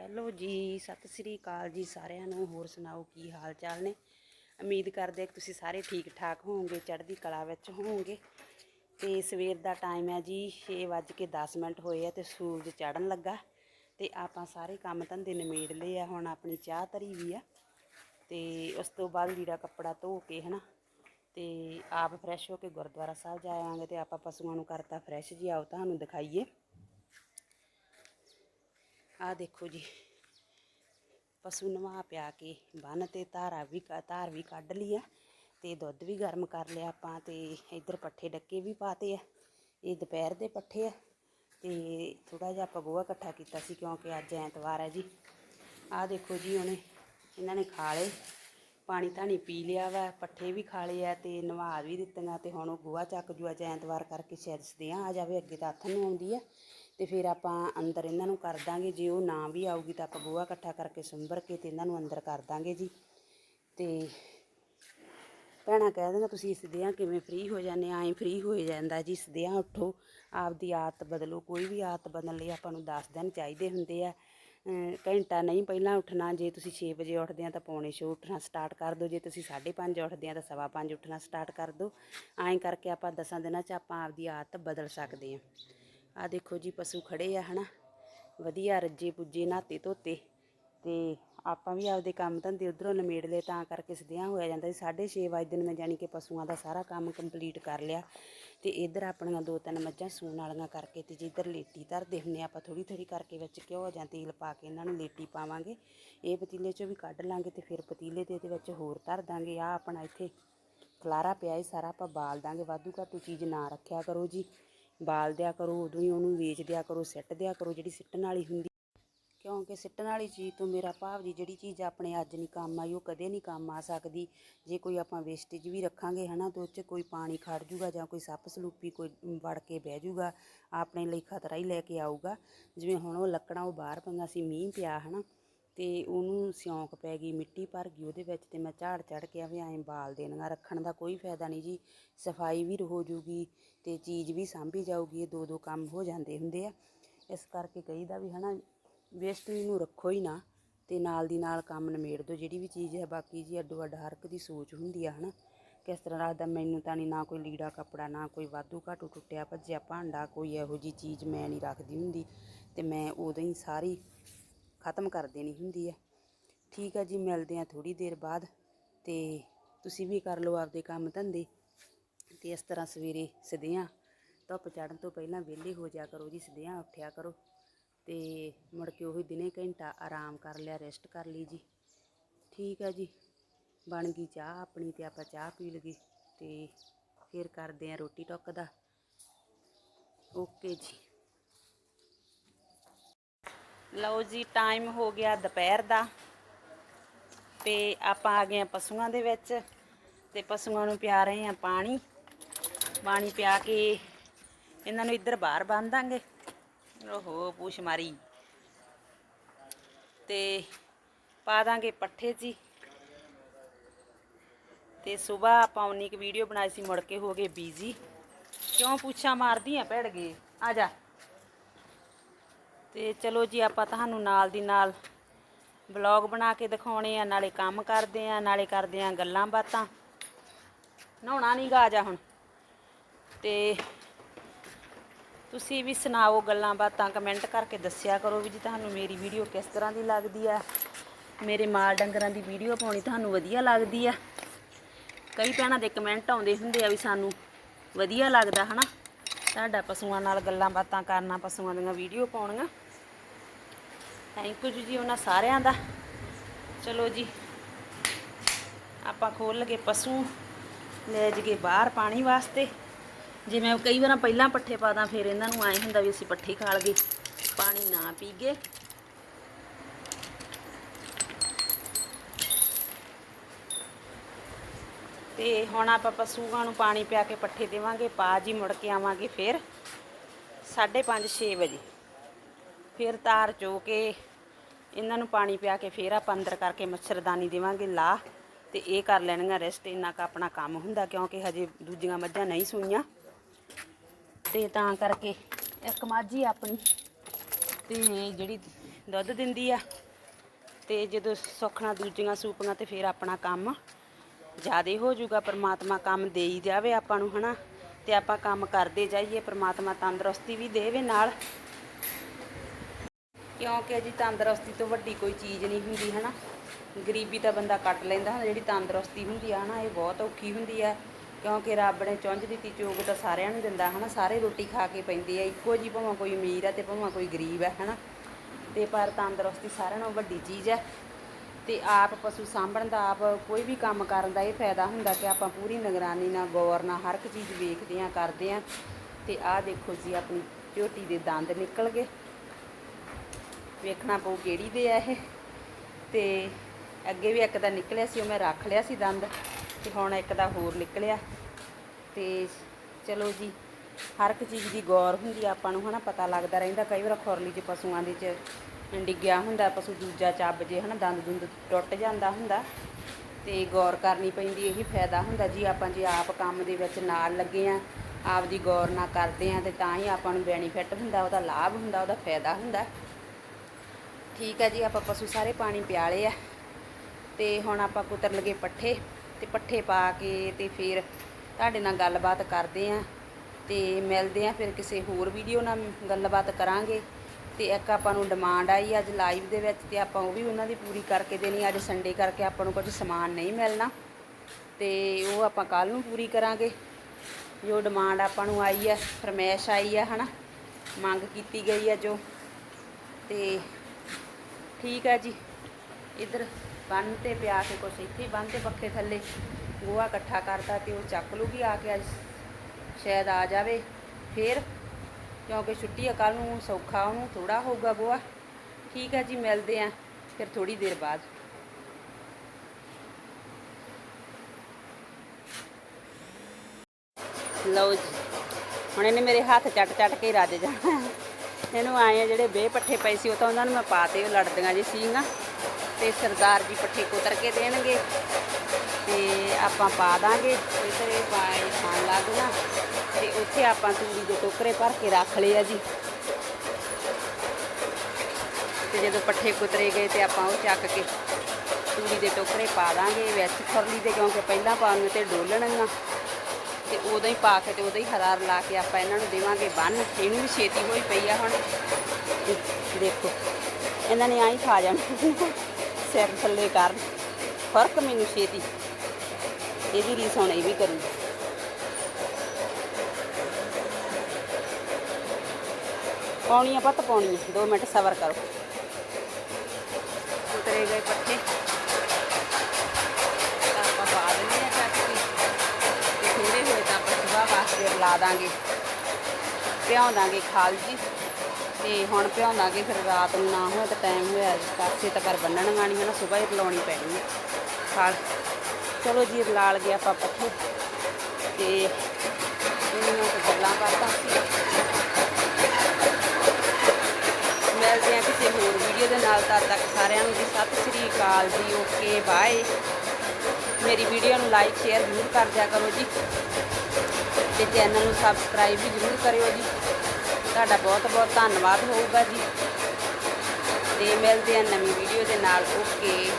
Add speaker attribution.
Speaker 1: Hello ਜੀ, ਸਤਿ ਸ੍ਰੀ ਅਕਾਲ ਜੀ ਸਾਰਿਆਂ ਨੂੰ, ਹੋਰ ਸੁਣਾਓ ਕੀ ਹਾਲ ਚਾਲ ਨੇ? ਉਮੀਦ ਕਰਦੇ ਕਿ ਤੁਸੀਂ ਸਾਰੇ ਠੀਕ ਠਾਕ ਹੋਵੋਗੇ, ਚੜ੍ਹਦੀ ਕਲਾ ਵਿੱਚ ਹੋਵੋਗੇ। ਤੇ ਸਵੇਰ ਦਾ ਟਾਈਮ ਹੈ ਜੀ 6:10 ਮਿੰਟ ਹੋਏ ਆ ਤੇ ਸੂਰਜ ਚੜ੍ਹਨ ਲੱਗਾ। ਤੇ ਆਪਾਂ ਸਾਰੇ ਕੰਮ ਧੰਦੇ ਨਿਮੇੜ ਲਏ ਆ, ਹੁਣ ਆਪਣੀ ਚਾਹ ਧਰੀ ਵੀ ਆ। ਤੇ ਉਸ ਤੋਂ ਬਾਅਦ ਲੀੜਾ ਕੱਪੜਾ ਧੋ ਕੇ, ਹਨਾ। ਤੇ ਆਪ ਫਰੈਸ਼ ਹੋ ਕੇ ਗੁਰਦੁਆਰਾ ਸਾਹਿਬ ਜਾਵਾਂਗੇ ਤੇ ਆਪਾਂ ਪਸ਼ੂਆਂ ਨੂੰ ਕਰਤਾ ਫਰੈਸ਼ ਜੀ ਆਓ ਤੁਹਾਨੂੰ ਦਿਖਾਈਏ। ਆ ਦੇਖੋ ਜੀ। ਪਸ਼ੂ ਨਵਾ ਪਿਆ ਕੇ ਬੰਨ ਤੇ ਧਾਰਾ ਵੀ ਕ- ਧਾਰ ਵੀ ਕੱਢ ਲਈ ਆ ਤੇ ਦੁੱਧ ਵੀ ਗਰਮ ਕਰ ਲਿਆ ਆਪਾਂ ਤੇ ਇੱਧਰ ਪੱਠੇ ਡੱਕੇ ਵੀ ਪਾਤੇ ਆ। ਇਹ ਦੁਪਹਿਰ ਦੇ ਪੱਠੇ ਆ ਤੇ ਥੋੜਾ ਜਿਹਾ ਆਪਾਂ ਗੋਹਾ ਇਕੱਠਾ ਕੀਤਾ ਸੀ ਕਿਉਂਕਿ ਅੱਜ ਐਤਵਾਰ ਹੈ ਜੀ। ਆਹ ਦੇਖੋ ਜੀ ਉਹਨੇ ਇਹਨਾਂ ਨੇ ਖਾ ਲਏ। ਪਾਣੀ ਧਾਣੀ ਪੀ ਲਿਆ ਵਾ, ਪੱਠੇ ਵੀ ਖਾ ਲਏ ਆ ਤੇ ਨਵਾ ਵੀ ਦਿੱਤੀਆਂ ਤੇ ਹੁਣ ਉਹ ਗੋਹਾ ਚੱਕ ਜੂ ਅੱਜ ਐਤਵਾਰ ਕਰਕੇ ਸ਼ਾਇਦ ਸਦਿਆਂ ਆ ਜਾਵੇ, ਅੱਗੇ ਤਾਂ ਹੱਥ ਨੂੰ ਆਉਂਦੀ ਆ। ਅਤੇ ਫਿਰ ਆਪਾਂ ਅੰਦਰ ਇਹਨਾਂ ਨੂੰ ਕਰ ਦਾਂਗੇ, ਜੇ ਉਹ ਨਾ ਵੀ ਆਊਗੀ ਤਾਂ ਆਪਾਂ ਗੋਹਾ ਇਕੱਠਾ ਕਰਕੇ ਸੁੰਬਰ ਕੇ ਅਤੇ ਇਹਨਾਂ ਨੂੰ ਅੰਦਰ ਕਰ ਦਾਂਗੇ ਜੀ। ਅਤੇ ਭੈਣਾਂ ਕਹਿ ਦਿੰਦਾ, ਤੁਸੀਂ ਸਦਿਆਂ ਕਿਵੇਂ ਫ੍ਰੀ ਹੋ ਜਾਂਦੇ ਐਂ ਫ੍ਰੀ ਹੋ ਜਾਂਦਾ ਜੀ ਸਦਿਆਂ ਉੱਠੋ, ਆਪਦੀ ਆਦਤ ਬਦਲੋ। ਕੋਈ ਵੀ ਆਦਤ ਬਦਲਣ ਲਈ ਆਪਾਂ ਨੂੰ 10 ਦਿਨ ਚਾਹੀਦੇ ਹੁੰਦੇ ਆ। ਘੰਟਾ ਨਹੀਂ ਪਹਿਲਾਂ ਉੱਠਣਾ, ਜੇ ਤੁਸੀਂ 6 ਵਜੇ ਉੱਠਦੇ ਆ ਤਾਂ ਪੌਣੇ ਛੇ ਉੱਠਣਾ ਸਟਾਰਟ ਕਰ ਦਿਓ। ਜੇ ਤੁਸੀਂ 5:30 ਉੱਠਦੇ ਆ ਤਾਂ ਸਵਾ ਪੰਜ ਉੱਠਣਾ ਸਟਾਰਟ ਕਰ ਦਿਓ। ਐਂ ਕਰਕੇ ਆਪਾਂ ਦਸਾਂ ਦਿਨਾਂ 'ਚ ਆਪਾਂ ਆਪਦੀ ਆਦਤ ਬਦਲ ਸਕਦੇ ਆ ਆ ਦੇਖੋ ਜੀ, ਪਸ਼ੂ ਖੜੇ ਆ, ਹਨਾ? ਵਧੀਆ ਰੱਜੇ ਪੁੱਜੇ, ਨਹਾਤੇ ਧੋਤੇ। ਤੇ ਆਪਾਂ ਵੀ ਆਪਦੇ ਕੰਮ ਧੰਦੇ ਉਧਰੋਂ ਨਿਮੇੜ ਲਏ, ਤਾਂ ਕਰਕੇ ਸਦਿਆਂ ਹੋਇਆ ਜਾਂਦਾ ਸੀ। 6:30 ਵਜੇ ਦਿਨ ਮੈਂ ਜਾਣੀ ਕਿ ਪਸ਼ੂਆਂ ਦਾ ਸਾਰਾ ਕੰਮ ਕੰਪਲੀਟ ਕਰ ਲਿਆ। ਤੇ ਇੱਧਰ ਆਪਣੀਆਂ ਦੋ ਤਿੰਨ ਮੱਝਾਂ ਸੂਣ ਵਾਲੀਆਂ ਕਰਕੇ ਤੇ ਜਿੱਧਰ ਲੇਟੀ ਧਰਦੇ ਹੁੰਨੇ ਆਪਾਂ ਥੋੜੀ ਥੋੜੀ ਕਰਕੇ ਵਿੱਚ ਘਿਓ ਜਾਂ ਤੇਲ ਪਾ ਕੇ ਇਹਨਾਂ ਨੂੰ ਲੇਟੀ ਪਾਵਾਂਗੇ। ਇਹ ਪਤੀਲੇ ਚੋਂ ਵੀ ਕੱਢ ਲਾਂਗੇ ਤੇ ਫਿਰ ਪਤੀਲੇ ਦੇ ਇਹਦੇ ਵਿੱਚ ਹੋਰ ਧਰ ਦਾਂਗੇ। ਆ ਆਪਣਾ ਇੱਥੇ ਖਲਾਰਾ ਪਿਆ ਇਹ ਸਾਰਾ ਆਪਾਂ ਬਾਲ ਦਾਂਗੇ। ਵਾਧੂ ਘਾਟੂ ਚੀਜ਼ ਨਾ ਰੱਖਿਆ ਕਰੋ ਜੀ। ਬਾਲ ਦਿਆ ਕਰੋ, ਉਦੋਂ ਹੀ ਉਹਨੂੰ ਵੇਚ ਦਿਆ ਕਰੋ, ਸਿੱਟ ਦਿਆ ਕਰੋ, ਜਿਹੜੀ ਸਿੱਟਣ ਵਾਲੀ ਹੁੰਦੀ। ਕਿਉਂਕਿ ਸਿੱਟਣ ਵਾਲੀ ਚੀਜ਼ ਤੋਂ ਮੇਰਾ ਭਾਵ ਜੀ, ਜਿਹੜੀ ਚੀਜ਼ ਆਪਣੇ ਅੱਜ ਨਹੀਂ ਕੰਮ ਆਈ, ਉਹ ਕਦੇ ਨਹੀਂ ਕੰਮ ਆ ਸਕਦੀ। ਜੇ ਕੋਈ ਆਪਾਂ ਵੇਸਟੇਜ ਵੀ ਰੱਖਾਂਗੇ, ਹਨਾ, ਤਾਂ ਉਹ 'ਚ ਕੋਈ ਪਾਣੀ ਖੜ ਜੂਗਾ ਜਾਂ ਕੋਈ ਸੱਪ ਸਲੂਪੀ ਕੋਈ ਵੜ ਕੇ ਬਹਿ ਜੂਗਾ, ਆਪਣੇ ਲਈ ਖਤਰਾ ਹੀ ਲੈ ਕੇ ਆਊਗਾ। ਜਿਵੇਂ ਹੁਣ ਉਹ ਲੱਕੜਾਂ ਉਹ ਬਾਹਰ ਪਈਆਂ ਸੀ, ਮੀਂਹ ਪਿਆ, ਹਨਾ ਤੇ ਉਹਨੂੰ ਸਿਉਂਕ ਪੈ ਗਈ, ਮਿੱਟੀ ਭਰ ਗਈ ਉਹਦੇ ਵਿੱਚ ਤੇ ਮੈਂ ਝਾੜ ਚੜ ਕੇ ਵੀ ਐਂ ਬਾਲ ਦੇਣੀਆਂ, ਰੱਖਣ ਦਾ ਕੋਈ ਫਾਇਦਾ ਨਹੀਂ ਜੀ। ਸਫ਼ਾਈ ਵੀ ਹੋ ਜੂਗੀ ਤੇ ਚੀਜ਼ ਵੀ ਸਾਂਭੀ ਜਾਊਗੀ, ਇਹ ਦੋ ਦੋ ਕੰਮ ਹੋ ਜਾਂਦੇ ਹੁੰਦੇ ਆ। ਇਸ ਕਰਕੇ ਕਹੀਦਾ ਵੀ ਹਨਾ ਵੇਸਟ ਨੂੰ ਰੱਖੋ ਹੀ ਨਾ ਤੇ ਨਾਲ ਦੀ ਨਾਲ ਕੰਮ ਨਿਮੇੜ ਦਿਓ, ਜਿਹੜੀ ਵੀ ਚੀਜ਼ ਹੈ, ਬਾਕੀ ਜੀ ਅੱਡੋ ਅੱਡ ਹਰ ਇੱਕ ਦੀ ਸੋਚ ਹੁੰਦੀ ਆ ਹਨਾ। ਕਿਸ ਤਰ੍ਹਾਂ ਰੱਖਦਾ ਮੈਨੂੰ ਤਾਂ ਨਹੀਂ ਨਾ ਕੋਈ ਲੀੜਾ ਕੱਪੜਾ, ਨਾ ਕੋਈ ਵਾਧੂ ਘਾਟੂ ਟੁੱਟਿਆ ਭੱਜਿਆ ਭਾਂਡਾ, ਕੋਈ ਇਹੋ ਜੀ ਚੀਜ਼ ਮੈਂ ਨਹੀਂ ਰੱਖਦੀ ਹੁੰਦੀ। ਤੇ ਮੈਂ ਉਦੋਂ ਹੀ ਸਾਰੀ ਖਤਮ ਕਰ ਦੇਣੀ ਹੁੰਦੀ ਹੈ। ਠੀਕ ਹੈ ਜੀ, ਮਿਲਦੇ ਆ ਥੋੜੀ ਦੇਰ ਬਾਅਦ ਤੇ ਤੁਸੀਂ ਵੀ ਕਰ ਲਓ ਆਪਦੇ ਕੰਮ ਧੰਦੇ ਤੇ ਇਸ ਤਰ੍ਹਾਂ ਸਵੇਰੇ ਸਦਿਆਂ ਧੁੱਪ ਚੜਨ ਤੋਂ ਪਹਿਲਾਂ ਵਿਹਲੇ ਹੋ ਜਾ ਕਰੋ ਜੀ, ਸਦਿਆਂ ਉੱਠਿਆ ਕਰੋ ਤੇ ਮੁੜ ਕੇ ਉਹੀ ਦਿਨੇ ਘੰਟਾ ਆਰਾਮ ਕਰ ਲਿਆ ਰੈਸਟ ਕਰ ਲਈ ਜੀ। ਠੀਕ ਹੈ ਜੀ, ਬਣ ਗਈ ਚਾਹ ਆਪਣੀ ਤੇ ਆਪਾਂ ਚਾਹ ਪੀ ਲਈਏ ਤੇ ਫਿਰ ਕਰਦੇ ਆ ਰੋਟੀ ਟੁੱਕ ਦਾ ਓਕੇ ਜੀ। ਲਓ ਜੀ ਟਾਈਮ ਹੋ ਗਿਆ ਦੁਪਹਿਰ ਦਾ ਤੇ ਆਪਾਂ ਆ ਗਏ ਆ ਪਸ਼ੂਆਂ ਦੇ ਵਿੱਚ ਤੇ ਪਸ਼ੂਆਂ ਨੂੰ ਪਿਆ ਰਹੇ ਆ ਪਾਣੀ। ਪਾਣੀ ਪਿਆ ਕੇ ਇਹਨਾਂ ਨੂੰ ਇੱਧਰ ਬਾਹਰ ਬੰਨ ਦਾਂਗੇ ਓਹੋ, ਪੂਛ ਮਾਰੀ। ਤੇ ਪਾ ਦਾਂਗੇ ਪੱਠੇ ਜੀ। ਤੇ ਸਵੇਰ ਆਪਾਂ ਉਨੀ ਇੱਕ ਵੀਡੀਓ ਬਣਾਈ ਸੀ, ਮੁੜ ਕੇ ਹੋ ਗਏ ਬੀਜ਼ੀ ਕਿਉਂ ਪੁੱਛਾਂ ਮਾਰਦੀ ਆ ਭੜ ਗਏ ਆ ਜਾ। ਤੇ ਚਲੋ ਜੀ ਆਪਾਂ ਤੁਹਾਨੂੰ ਨਾਲ ਦੀ ਨਾਲ ਵਲੌਗ ਬਣਾ ਕੇ ਦਿਖਾਉਣੇ ਆ, ਨਾਲੇ ਕੰਮ ਕਰਦੇ ਆ, ਨਾਲੇ ਕਰਦੇ ਆ ਗੱਲਾਂ ਬਾਤਾਂ। ਨਹਾਉਣਾ ਨਹੀਂ ਗਾ ਜਾ ਹੁਣ। ਤੇ ਤੁਸੀਂ ਵੀ ਸੁਣਾਓ ਗੱਲਾਂ ਬਾਤਾਂ ਕਮੈਂਟ ਕਰਕੇ ਦੱਸਿਆ ਕਰੋ ਵੀ ਜੀ ਤੁਹਾਨੂੰ ਮੇਰੀ ਵੀਡੀਓ ਕਿਸ ਤਰ੍ਹਾਂ ਦੀ ਲੱਗਦੀ ਆ। ਮੇਰੇ ਮਾਲ ਡੰਗਰਾਂ ਦੀ ਵੀਡੀਓ ਪਾਉਣੀ ਤੁਹਾਨੂੰ ਵਧੀਆ ਲੱਗਦੀ ਆ। ਕਈ ਭੈਣਾਂ ਦੇ ਕਮੈਂਟ ਆਉਂਦੇ ਹੁੰਦੇ ਆ ਵੀ ਸਾਨੂੰ ਵਧੀਆ ਲੱਗਦਾ, ਹਨਾ? ਤੁਹਾਡਾ ਪਸ਼ੂਆਂ ਨਾਲ ਗੱਲਾਂ ਬਾਤਾਂ ਕਰਨਾ, ਪਸ਼ੂਆਂ ਦੀਆਂ ਵੀਡੀਓ ਪਾਉਣੀਆਂ। ਥੈਂਕ ਯੂ ਜੀ ਉਹਨਾਂ ਸਾਰਿਆਂ ਦਾ। ਚਲੋ ਜੀ, ਆਪਾਂ ਖੋਲ ਕੇ ਪਸ਼ੂ, ਲੈ ਜਗੇ ਬਾਹਰ ਪਾਣੀ ਵਾਸਤੇ। ਜਿਵੇਂ ਕਈ ਵਾਰਾਂ ਪਹਿਲਾਂ ਪੱਠੇ ਪਾਦਾ ਫਿਰ ਇਹਨਾਂ ਨੂੰ ਆਏ ਹੁੰਦਾ ਵੀ ਅਸੀਂ ਪੱਠੇ ਖਾ ਲਗੇ ਪਾਣੀ ਨਾ ਪੀਗੇ ਤੇ ਹੁਣ ਆਪਾਂ ਪਸ਼ੂਆਂ ਨੂੰ ਪਾਣੀ ਪਿਆ ਕੇ ਪੱਠੇ ਦੇਵਾਂਗੇ, ਪਾ ਜੀ, ਮੁੜ ਕੇ ਆਵਾਂਗੇ ਫਿਰ 5:30 6 ਵਜੇ। ਫਿਰ ਤਾਰ ਚੋ ਕੇ ਇਹਨਾਂ ਨੂੰ ਪਾਣੀ ਪਿਆ ਕੇ ਫਿਰ ਆਪਾਂ ਅੰਦਰ ਕਰਕੇ ਮੱਛਰਦਾਨੀ ਦੇਵਾਂਗੇ, ਲਾ ਤੇ ਇਹ ਕਰ ਲੈਣੀਆਂ ਰੈਸਟ ਇੰਨਾ ਕ ਆਪਣਾ ਕੰਮ ਹੁੰਦਾ ਕਿਉਂਕਿ ਹਜੇ ਦੂਜੀਆਂ ਮੱਝਾਂ ਨਹੀਂ ਸੂਈਆਂ। ਤੇ ਤਾਂ ਕਰਕੇ ਇੱਕ ਮਾਝੀ ਆਪਣੀ ਤੇ ਜਿਹੜੀ ਦੁੱਧ ਦਿੰਦੀ ਆ, ਤੇ ਜਦੋਂ ਸੁੱਖਣਾ ਦੂਜੀਆਂ ਸੂਪੀਆਂ ਤੇ ਫਿਰ ਆਪਣਾ ਕੰਮ ਜ਼ਿਆਦਾ ਹੋ ਜਾਊਗਾ, ਪਰਮਾਤਮਾ ਕੰਮ ਦੇਈ ਜਾਵੇ ਆਪਾਂ ਨੂੰ, ਹਨਾ? ਤੇ ਆਪਾਂ ਕੰਮ ਕਰਦੇ ਜਾਈਏ, ਪਰਮਾਤਮਾ ਤੰਦਰੁਸਤੀ ਵੀ ਦੇਵੇ ਨਾਲ। ਕਿਉਂਕਿ ਜੀ ਤੰਦਰੁਸਤੀ ਤੋਂ ਵੱਡੀ ਕੋਈ ਚੀਜ਼ ਨਹੀਂ ਹੁੰਦੀ, ਹਨਾ? ਗਰੀਬੀ ਤਾਂ ਬੰਦਾ ਕੱਟ ਲੈਂਦਾ ਹੁਣ ਜਿਹੜੀ ਤੰਦਰੁਸਤੀ ਹੁੰਦੀ ਆ, ਹਨਾ? ਇਹ ਬਹੁਤ ਔਖੀ ਹੁੰਦੀ ਆ। ਕਿਉਂਕਿ ਰੱਬ ਨੇ ਚੁੰਝ ਦਿੱਤੀ, ਚੋਗ ਤਾਂ ਸਾਰਿਆਂ ਨੂੰ ਦਿੰਦਾ, ਹਨਾ? ਸਾਰੇ ਰੋਟੀ ਖਾ ਕੇ ਪੈਂਦੇ ਆ, ਇੱਕੋ ਜੀ ਭਾਵੇਂ ਕੋਈ ਅਮੀਰ ਆ ਤੇ ਭਾਵੇਂ ਕੋਈ ਗਰੀਬ ਆ, ਹਨਾ? ਤੇ ਪਰ ਤੰਦਰੁਸਤੀ ਸਾਰਿਆਂ ਨਾਲੋਂ ਵੱਡੀ ਚੀਜ਼ ਹੈ ਤੇ ਆਪ ਪਸ਼ੂ ਸਾਂਭਣ ਦਾ ਆਪ ਕੋਈ ਵੀ ਕੰਮ ਕਰਨ ਦਾ ਇਹ ਫਾਇਦਾ ਹੁੰਦਾ ਕਿ ਆਪਾਂ ਪੂਰੀ ਨਿਗਰਾਨੀ ਨਾਲ, ਗੌਰ ਨਾਲ ਹਰ ਇੱਕ ਚੀਜ਼ ਵੇਖਦੇ ਆਂ ਕਰਦੇ ਆਂ ਤੇ ਆਹ ਦੇਖੋ ਜੀ, ਆਪਣੀ ਝੋਟੀ ਦੇ ਦੰਦ ਨਿਕਲ ਗਏ। ਵੇਖਣਾ ਪਊ ਕਿਹੜੀ ਦੇ ਆ ਇਹ। ਤੇ ਅੱਗੇ ਵੀ ਇੱਕ ਦਾ ਨਿਕਲਿਆ ਸੀ, ਉਹ ਮੈਂ ਰੱਖ ਲਿਆ ਸੀ ਦੰਦ ਤੇ ਹੁਣ ਇੱਕ ਦਾ ਹੋਰ ਨਿਕਲਿਆ। ਤੇ ਚਲੋ ਜੀ, ਹਰ ਇੱਕ ਚੀਜ਼ ਦੀ ਗੌਰ ਹੁੰਦੀ ਆਪਾਂ ਨੂੰ, ਹਨਾ, ਪਤਾ ਲੱਗਦਾ ਰਹਿੰਦਾ। ਕਈ ਵਾਰ ਖੁਰਲੀ 'ਚ ਪਸ਼ੂਆਂ ਦੇ 'ਚ ਡਿੱਗਿਆ ਹੁੰਦਾ, ਪਸ਼ੂ ਦੂਜਾ ਚੱਬ ਜੇ ਹਨਾ, ਦੰਦ ਦੁੰਦ ਟੁੱਟ ਜਾਂਦਾ ਹੁੰਦਾ ਤੇ ਗੌਰ ਕਰਨੀ ਪੈਂਦੀ, ਇਹੀ ਫਾਇਦਾ ਹੁੰਦਾ ਜੀ ਆਪਾਂ ਜੇ ਆਪ ਕੰਮ ਦੇ ਵਿੱਚ ਨਾਲ ਲੱਗੇ ਆ, ਆਪਦੀ ਗੌਰ ਨਾ ਕਰਦੇ ਆ ਤੇ ਤਾਂ ਹੀ ਆਪਾਂ ਨੂੰ ਬੈਨੀਫਿਟ ਹੁੰਦਾ, ਉਹਦਾ ਲਾਭ ਹੁੰਦਾ, ਉਹਦਾ ਫਾਇਦਾ ਹੁੰਦਾ। ਠੀਕ ਹੈ ਜੀ, ਆਪਾਂ ਪਸ਼ੂ ਸਾਰੇ ਪਾਣੀ ਪਿਆਲੇ ਆ ਤੇ ਹੁਣ ਆਪਾਂ ਕੁਤਰ ਲਗੇ ਪੱਠੇ ਤੇ ਪੱਠੇ ਪਾ ਕੇ ਤੇ ਫਿਰ ਤੁਹਾਡੇ ਨਾਲ ਗੱਲਬਾਤ ਕਰਦੇ ਆ ਤੇ ਮਿਲਦੇ ਆ ਫਿਰ ਕਿਸੇ ਹੋਰ ਵੀਡੀਓ ਨਾਲ ਗੱਲਬਾਤ ਕਰਾਂਗੇ। ਤੇ ਇੱਕ ਆਪਾਂ ਨੂੰ ਡਿਮਾਂਡ ਆਈ ਅੱਜ ਲਾਈਵ ਦੇ ਵਿੱਚ ਤੇ ਆਪਾਂ ਉਹ ਵੀ ਉਹਨਾਂ ਦੀ ਪੂਰੀ ਕਰਕੇ ਦੇਣੀ, ਅੱਜ ਸੰਡੇ ਕਰਕੇ ਆਪਾਂ ਨੂੰ ਕੁਝ ਸਮਾਨ ਨਹੀਂ ਮਿਲਣਾ। ਤੇ ਉਹ ਆਪਾਂ ਕੱਲ ਨੂੰ ਪੂਰੀ ਕਰਾਂਗੇ। ਜੋ ਡਿਮਾਂਡ ਆਪਾਂ ਨੂੰ ਆਈ ਹੈ, ਫਰਮੈਸ਼ ਆਈ ਹੈ, ਹਨਾ? ਮੰਗ ਕੀਤੀ ਗਈ ਹੈ ਜੋ। ਤੇ ਠੀਕ ਹੈ ਜੀ। ਇਧਰ ਬੰਨ ਤੇ ਪਿਆ ਕੇ ਕੁਛ, ਇੱਥੇ ਬੰਨ ਤੇ ਪੱਖੇ ਥੱਲੇ। ਗੋਹਾ ਇਕੱਠਾ ਕਰਤਾ ਤੇ ਉਹ ਚੱਕ ਲੂਗੀ ਆ ਕੇ ਅੱਜ। ਸ਼ਾਇਦ ਆ ਜਾਵੇ। ਫਿਰ ਕਿਉਂਕਿ ਛੁੱਟੀ ਆ ਕੱਲ ਨੂੰ ਸੌਖਾ ਉਹਨੂੰ ਥੋੜਾ ਹੋਊਗਾ ਗੋਹਾ ਠੀਕ ਹੈ ਜੀ, ਮਿਲਦੇ ਆਂ ਫਿਰ ਥੋੜੀ ਦੇਰ ਬਾਅਦ। ਲਓ ਜੀ, ਹੁਣ ਇਹਨੇ ਮੇਰੇ ਹੱਥ ਚੱਟ ਚੱਟ ਕੇ ਹੀ ਰੱਜ ਜਾਣਾ। ਇਹਨੂੰ ਆਏ ਆ ਜਿਹੜੇ ਬੇ ਪੱਠੇ ਪਏ ਸੀ, ਉਹ ਤਾਂ ਉਹਨਾਂ ਨੂੰ ਮੈਂ ਪਾਤੇ ਲੜਦੀਆਂ ਜੀ ਸੀਗਾ ਤੇ ਸਰਦਾਰ ਜੀ ਪੱਠੇ ਕੁਤਰ ਕੇ ਦੇਣਗੇ। ਤੇ ਆਪਾਂ ਪਾ ਦਾਂਗੇ ਇਧਰ ਪਾਏ ਖਾਣ ਲੱਗ ਨਾ ਤੇ ਉੱਥੇ ਆਪਾਂ ਤੂੜੀ ਦੇ ਟੋਕਰੇ ਭਰ ਕੇ ਰੱਖ ਲਏ ਆ ਜੀ। ਤੇ ਜਦੋਂ ਪੱਠੇ ਕੁਤਰੇ ਗਏ ਤੇ ਆਪਾਂ ਉਹ ਚੱਕ ਕੇ ਤੂੜੀ ਦੇ ਟੋਕਰੇ ਪਾ ਦਾਂਗੇ ਵਿੱਚ ਖੁਰਲੀ ਦੇ, ਕਿਉਂਕਿ ਪਹਿਲਾਂ ਪਾਉਣ ਨੂੰ ਤੇ ਡੋਲਣਗੀਆਂ। ਤੇ ਉਦੋਂ ਹੀ ਪਾ ਕੇ ਤੇ ਉਦੋਂ ਹੀ ਹਰਾਰ ਲਾ ਕੇ ਆਪਾਂ ਇਹਨਾਂ ਨੂੰ ਦੇਵਾਂਗੇ ਬੰਨ। ਇਹਨੂੰ ਵੀ ਛੇਤੀ ਹੋਈ ਪਈ ਆ ਹੁਣ। ਦੇਖੋ, ਇਹਨਾਂ ਨੇ ਆਈ ਖਾ ਜਾਣਾ। ਸਿਰ ਥੱਲੇ ਕਰ। ਫ਼ਰਕ ਮੈਨੂੰ ਛੇਤੀ। ਇਹਦੀ ਰੀਸ ਹੁਣ ਇਹ ਵੀ ਕਰੂਗੀ। ਪਾਉਣੀ ਆ ਪੱਤ, ਪਾਉਣੀ ਆ। 2 ਮਿੰਟ ਸਬਰ ਕਰੋ। ਉਤਰੇ ਗਏ ਪੱਠੇ। ਆਪਾਂ ਪਾ ਦਿੰਦੇ ਆ ਚੱਕ ਕੇ। ਥੋੜੇ ਹੋਏ ਤਾਂ ਆਪਾਂ ਸੁਬਾਹ ਵਾਸਤੇ ਲਾ ਦਾਂਗੇ। ਭਿਉਂ ਦਾਂਗੇ ਖਾਲ ਜੀ। ਤੇ ਹੁਣ ਭਿਉਂ ਦਾਂਗੇ ਫਿਰ ਰਾਤ ਨੂੰ ਨਾ ਹੋਏ ਤਾਂ ਟਾਈਮ ਹੋਇਆ ਪਾਸੇ ਤੱਕ ਬੰਨਣ ਗਾਣੀ ਹੈ ਨਾ ਸਵੇਰ ਹੀ ਲਾਉਣੀ ਪੈਣੀ ਹੈ ਖਾਲ ਚਲੋ ਜੀ ਲਾਲ ਗਿਆ ਆਪਾਂ ਪੱਠੇ। ਤੇ ਇਹਨਾਂ ਤੋਂ ਗੱਲਾਂ ਕਰਦਾ ਮਿਲਦੇ ਆ ਕਿਸੇ ਹੋਰ ਵੀਡੀਓ ਦੇ ਨਾਲ। ਤਦ ਤੱਕ ਸਾਰਿਆਂ ਨੂੰ ਜੀ, ਸਤਿ ਸ੍ਰੀ ਅਕਾਲ ਜੀ। ਓਕੇ ਬਾਏ ਮੇਰੀ ਵੀਡੀਓ ਨੂੰ ਲਾਈਕ ਸ਼ੇਅਰ ਜ਼ਰੂਰ ਕਰ ਦਿਆ ਕਰੋ ਜੀ। ਤੇ ਚੈਨਲ ਨੂੰ ਸਬਸਕ੍ਰਾਈਬ ਵੀ ਜ਼ਰੂਰ ਕਰਿਓ ਜੀ। ਤੁਹਾਡਾ ਬਹੁਤ ਬਹੁਤ ਧੰਨਵਾਦ ਹੋਊਗਾ ਜੀ। ਤੇ ਮਿਲਦੇ ਆ ਨਵੀਂ ਵੀਡੀਓ ਦੇ ਨਾਲ। ਓਕੇ